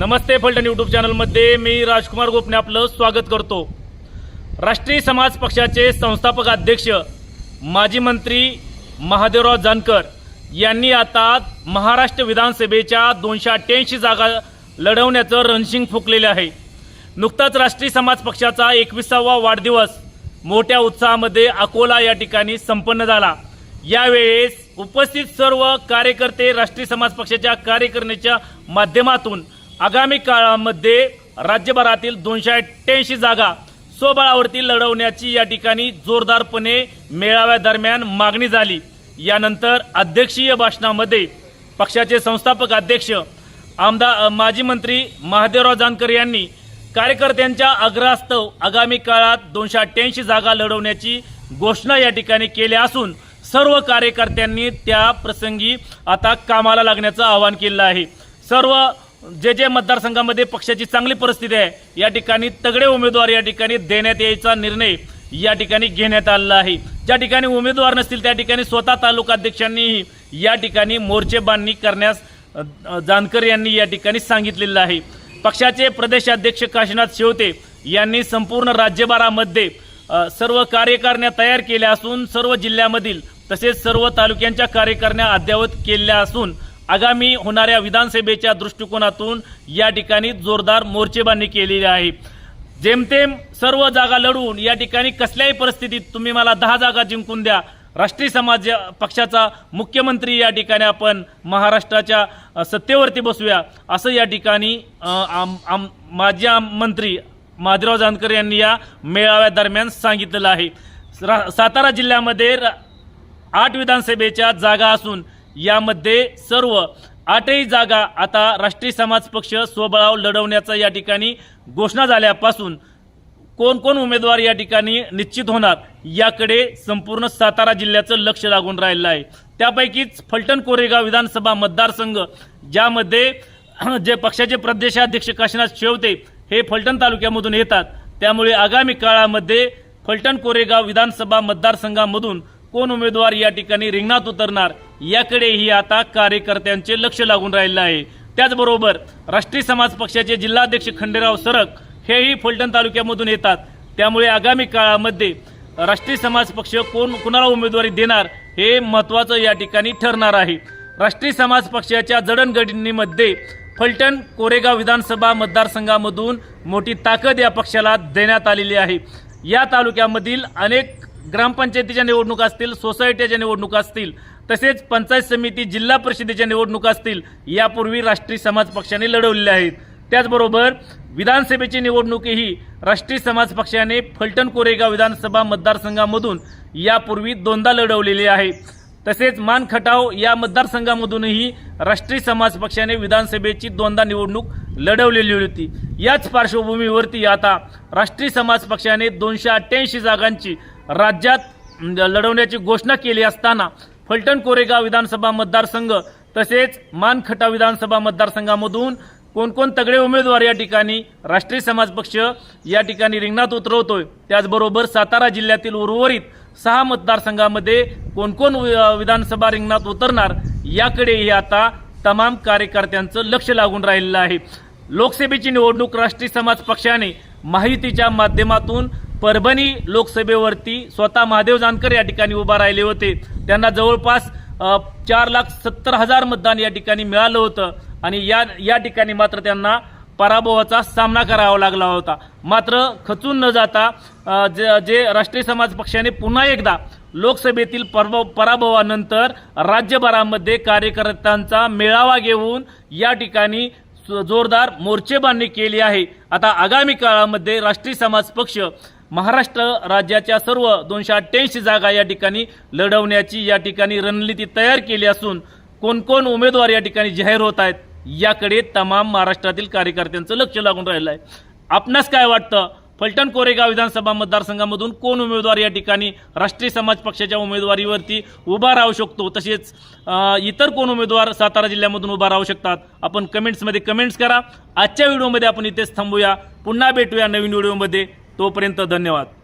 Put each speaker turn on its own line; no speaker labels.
नमस्ते Phaltan YouTube चॅनलमध्ये मी राजकुमार गोपने आपलं स्वागत करतो. राष्ट्रीय समाज पक्षाचे संस्थापक अध्यक्ष माजी मंत्री महादेवराव जानकर यांनी आता महाराष्ट्र विधानसभेच्या दोनशे अठ्ठ्याऐंशी जागा लढवण्याचं रणशिंग फुकलेले आहे. नुकताच राष्ट्रीय समाज पक्षाचा एकविसावा वाढदिवस मोठ्या उत्साहामध्ये अकोला या ठिकाणी संपन्न झाला. यावेळेस उपस्थित सर्व कार्यकर्ते राष्ट्रीय समाज पक्षाच्या कार्यकारिणीच्या माध्यमातून आगामी काळामध्ये राज्यभरातील दोनशे अठ्ठ्याऐंशी जागा स्वबळावरती लढवण्याची या ठिकाणी जोरदारपणे मेळाव्यादरम्यान मागणी झाली. यानंतर अध्यक्षीय भाषणामध्ये पक्षाचे संस्थापक अध्यक्ष आमदार माजी मंत्री महादेवराव जानकर यांनी कार्यकर्त्यांच्या आग्रहास्तव आगामी काळात दोनशे अठ्ठ्याऐंशी जागा लढवण्याची घोषणा या ठिकाणी केल्या असून सर्व कार्यकर्त्यांनी त्या प्रसंगी आता कामाला लागण्याचं आवाहन केलं आहे. सर्व जे जे मतदारसंघामध्ये पक्षाची चांगली परिस्थिती आहे या ठिकाणी तगडे उमेदवार या ठिकाणी देण्यात यायचा निर्णय या ठिकाणी घेण्यात आलेला आहे. ज्या ठिकाणी उमेदवार नसतील त्या ठिकाणी स्वतः तालुकाध्यक्षांनीही या ठिकाणी मोर्चे बांधणी करण्यास जानकर यांनी या ठिकाणी सांगितलेलं आहे. पक्षाचे प्रदेशाध्यक्ष काशीनाथ शेवते यांनी संपूर्ण राज्यभरामध्ये सर्व कार्यकारिण्या तयार केल्या असून सर्व जिल्ह्यामधील तसेच सर्व तालुक्यांच्या कार्यकारिण्या अद्ययावत केल्या असून आगामी होणाऱ्या विधानसभेच्या दृष्टिकोनातून या ठिकाणी जोरदार मोर्चेबांधणी केलेली आहे. जेमतेम सर्व जागा लढवून या ठिकाणी कसल्याही परिस्थितीत तुम्ही मला दहा जागा जिंकून द्या. राष्ट्रीय समाज पक्षाचा मुख्यमंत्री या ठिकाणी आपण महाराष्ट्राच्या सत्तेवरती बसूया. असं या ठिकाणी आम- आम- माजी मंत्री महादेवराव जानकर यांनी या मेळाव्यादरम्यान सांगितलेलं आहे. रा- सातारा जिल्ह्यामध्ये आठ विधानसभेच्या जागा असून यामध्ये सर्व आठही जागा आता राष्ट्रीय समाज पक्ष स्वबळाव लढवण्याचा या ठिकाणी घोषणा झाल्यापासून कोण कोण उमेदवार या ठिकाणी निश्चित होणार याकडे संपूर्ण सातारा जिल्ह्याचं लक्ष लागून राहिलं आहे. त्यापैकीच फलटण कोरेगाव विधानसभा मतदारसंघ ज्यामध्ये जे पक्षाचे प्रदेशाध्यक्ष काशीनाथ शेवते हे फलटण तालुक्यामधून येतात. त्यामुळे आगामी काळामध्ये फलटण कोरेगाव विधानसभा मतदारसंघामधून कोण उमेदवार या ठिकाणी रिंगणात उतरणार याकडेही आता कार्यकर्त्यांचे लक्ष लागून राहिलं आहे. त्याचबरोबर राष्ट्रीय समाज पक्षाचे जिल्हाध्यक्ष खंडेराव सरक हेही फलटण तालुक्यामधून येतात. त्यामुळे आगामी काळामध्ये राष्ट्रीय समाज पक्ष कोण कुणाला उमेदवारी देणार हे महत्वाचं या ठिकाणी ठरणार आहे. राष्ट्रीय समाज पक्षाच्या जडणघडणीमध्ये फलटण कोरेगाव विधानसभा मतदारसंघामधून मोठी ताकद या पक्षाला देण्यात आलेली आहे. या तालुक्यामधील अनेक ग्रामपंचायतीच्या निवडणुका असतील सोसायटीच्या निवडणुका असतील तसेच पंचायत समिती जिल्हा परिषदेच्या निवडणुका असतील यापूर्वी राष्ट्रीय समाज पक्षाने लढवलेल्या आहेत. त्याचबरोबर विधानसभेची निवडणुकीही राष्ट्रीय समाज पक्षाने फलटण कोरेगाव विधानसभा मतदारसंघामधून यापूर्वी दोनदा लढवलेली आहे. तसेच मान खटाव या मतदारसंघामधूनही राष्ट्रीय समाज पक्षाने विधानसभेची दोनदा निवडणूक लढवलेली होती. याच पार्श्वभूमीवरती आता राष्ट्रीय समाज पक्षाने दोनशे अठ्ठ्याऐंशी जागांची राज्यात लढवण्याची घोषणा केली असताना फलटण कोरेगाव विधानसभा मतदारसंघ तसेच मानखटा विधानसभा मतदारसंघामधून कोणकोण तगडे उमेदवार या ठिकाणी राष्ट्रीय समाज पक्ष या ठिकाणी रिंगणात उतरवतोय त्याचबरोबर सातारा जिल्ह्यातील उर्वरित सहा मतदारसंघामध्ये कोण कोण वि- विधानसभा रिंगणात उतरणार याकडेही आता तमाम कार्यकर्त्यांचं लक्ष लागून राहिलेलं आहे. लोकसभेची निवडणूक राष्ट्रीय समाज पक्षाने माहितीच्या माध्यमातून परभणी लोकसभेवरती स्वतः महादेव जानकर या ठिकाणी उभा राहिले होते. त्यांना जवळपास चार लाख सत्तर हजार मतदान या ठिकाणी मिळालं होतं आणि या या ठिकाणी मात्र त्यांना पराभवाचा सामना करावा लागला होता. मात्र खचून न जाता जे जे राष्ट्रीय समाज पक्षाने पुन्हा एकदा लोकसभेतील परभव पराभवानंतर राज्यभरामध्ये कार्यकर्त्यांचा मेळावा घेऊन या ठिकाणी जोरदार मोर्चेबांधणी केली आहे. आता आगामी काळामध्ये राष्ट्रीय समाज पक्ष महाराष्ट्र राज्याच्या सर्व दोनशे अठ्ठ्याऐंशी जागा या ठिकाणी लढवण्याची या ठिकाणी रणनीती तयार केली असून कोण कोण उमेदवार या ठिकाणी जाहीर होत आहेत याकडे तमाम महाराष्ट्रातील कार्यकर्त्यांचं लक्ष लागून राहिलं आहे आपणास काय वाटतं? फलटण कोरेगाव विधानसभा मतदारसंघामधून कोण उमेदवार या ठिकाणी राष्ट्रीय समाज पक्षाच्या उमेदवारीवरती उभा राहू शकतो? तसेच इतर कोण उमेदवार सातारा जिल्ह्यामधून उभा राहू शकतात? आपण कमेंट्समध्ये कमेंट्स करा. आजच्या व्हिडिओमध्ये आपण इथेच थांबूया. पुन्हा भेटूया नवीन व्हिडिओमध्ये. तोपर्यंत धन्यवाद.